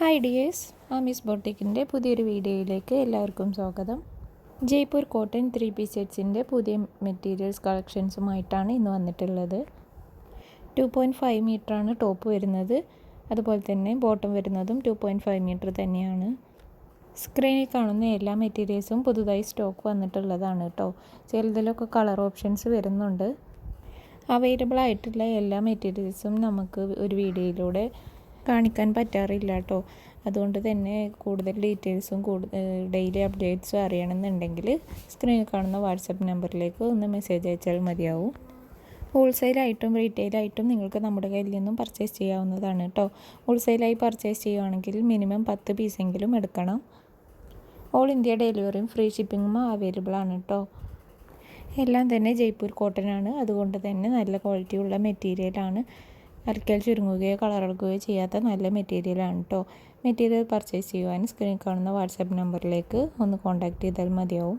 Hi dears miss ബോട്ടിക്കിന്റെ പുതിയൊരു വീഡിയോയിലേക്ക് എല്ലാവർക്കും സ്വാഗതം. ജയ്പൂർ കോട്ടൺ ത്രീ പീസ് സെറ്റ്സിന്റെ പുതിയ മെറ്റീരിയൽസ് കളക്ഷൻസുമായിട്ടാണ് ഇന്ന് വന്നിട്ടുള്ളത്. ടു പോയിന്റ് ഫൈവ് മീറ്ററാണ് ടോപ്പ് വരുന്നത്. അതുപോലെ തന്നെ ബോട്ടം വരുന്നതും ടു പോയിന്റ് ഫൈവ് മീറ്റർ തന്നെയാണ്. സ്ക്രീനിൽ കാണുന്ന എല്ലാ മെറ്റീരിയൽസും പുതുതായി സ്റ്റോക്ക് വന്നിട്ടുള്ളതാണ് കേട്ടോ ചിലതിലൊക്കെ കളർ ഓപ്ഷൻസ് വരുന്നുണ്ട്. അവൈലബിൾ ആയിട്ടുള്ള എല്ലാ മെറ്റീരിയൽസും നമുക്ക് ഒരു വീഡിയോയിലൂടെ കാണിക്കാൻ പറ്റാറില്ല കേട്ടോ അതുകൊണ്ട് തന്നെ കൂടുതൽ ഡീറ്റെയിൽസും കൂടുതൽ ഡെയിലി അപ്ഡേറ്റ്സും അറിയണമെന്നുണ്ടെങ്കിൽ സ്ക്രീനിൽ കാണുന്ന വാട്സപ്പ് നമ്പറിലേക്ക് ഒന്ന് മെസ്സേജ് അയച്ചാൽ മതിയാവും. ഹോൾസെയിലായിട്ടും റീറ്റെയിലായിട്ടും നിങ്ങൾക്ക് നമ്മുടെ കയ്യിൽ നിന്നും പർച്ചേസ് ചെയ്യാവുന്നതാണ് കേട്ടോ ഹോൾസെയിലായി പർച്ചേസ് ചെയ്യുകയാണെങ്കിൽ മിനിമം പത്ത് പീസെങ്കിലും എടുക്കണം. ഓൾ ഇന്ത്യ ഡെലിവറിയും ഫ്രീ ഷിപ്പിങ്ങും അവൈലബിൾ ആണ് കേട്ടോ എല്ലാം തന്നെ ജയ്പൂർ കോട്ടൺ ആണ് അതുകൊണ്ട് തന്നെ നല്ല ക്വാളിറ്റിയുള്ള മെറ്റീരിയലാണ്. അരക്കൽ ചുരുങ്ങുകയോ കളർ ഇളകുകയോ ചെയ്യാത്ത നല്ല മെറ്റീരിയലാണ് കേട്ടോ മെറ്റീരിയൽ പർച്ചേസ് ചെയ്യുവാൻ സ്ക്രീനിൽ കാണുന്ന വാട്സാപ്പ് നമ്പറിലേക്ക് ഒന്ന് കോൺടാക്ട് ചെയ്താൽ മതിയാവും.